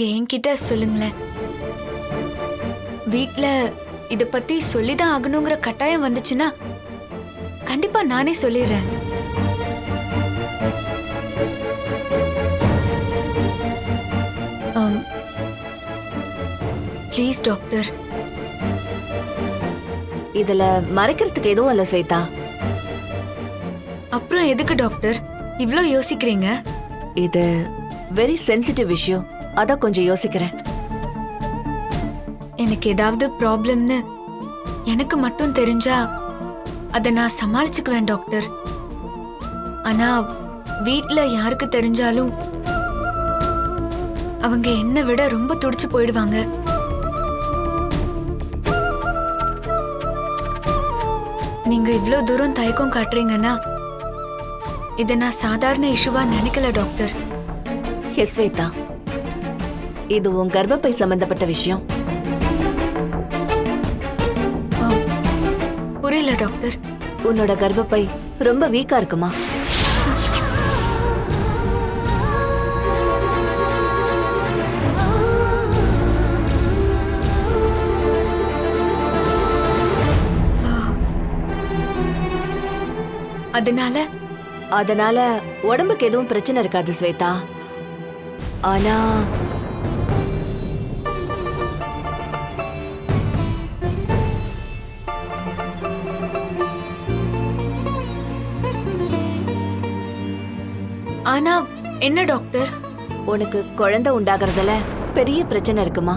என்கிட்ட சொல்லுங்களேன். வீட்ல இத பத்தி சொல்லிதான் ஆகணுங்கிற கட்டாயம் வந்துச்சுன்னா கண்டிப்பா நானே சொல்லிடுறேன். ப்ளீஸ் டாக்டர் இதுல மறைக்கிறதுக்கு எதுவும் இல்ல ஸ்வேதா. அப்புறம் எதுக்கு டாக்டர் இவ்ளோ யோசிக்கிறீங்க? இது வெரி சென்சிட்டிவ் விஷயம் அதான் கொஞ்சம் யோசிக்கிறேன். எனக்கு ஏதாவது ப்ராப்ளம்னு எனக்கு மட்டும் தெரிஞ்சா அதை நான் சமாளிச்சுக்குவேன் டாக்டர். ஆனா வீட்ல யாருக்கு தெரிஞ்சாலும் அவங்க என்னை விட ரொம்ப துடிச்சு போயிடுவாங்க. நீங்க இவ்ளோ தூரம் தயக்கம் காட்டுறீங்கன்னா இதை நான் சாதாரண இஷ்யூவா நினைக்கல டாக்டர். எஸ் ஸ்வேதா. இது உன் கர்ப்பப்பை சம்பந்தப்பட்ட விஷயம். புரியல டாக்டர். உன்னோட கர்ப்பப்பை ரொம்ப வீக்கா இருக்குமா? அதனால? அதனால உடம்புக்கு எதுவும் பிரச்சனை இருக்காது ஸ்வேதா. ஆனா ஆனா என்ன டாக்டர்? உனக்கு குழந்தை உண்டாகிறதுல பெரிய பிரச்சனை இருக்குமா?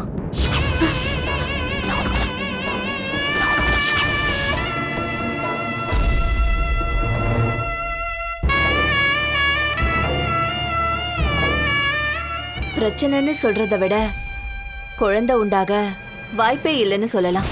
பிரச்சனைன்னு சொல்றதை விட குழந்தை உண்டாக வாய்ப்பே இல்லைன்னு சொல்லலாம்.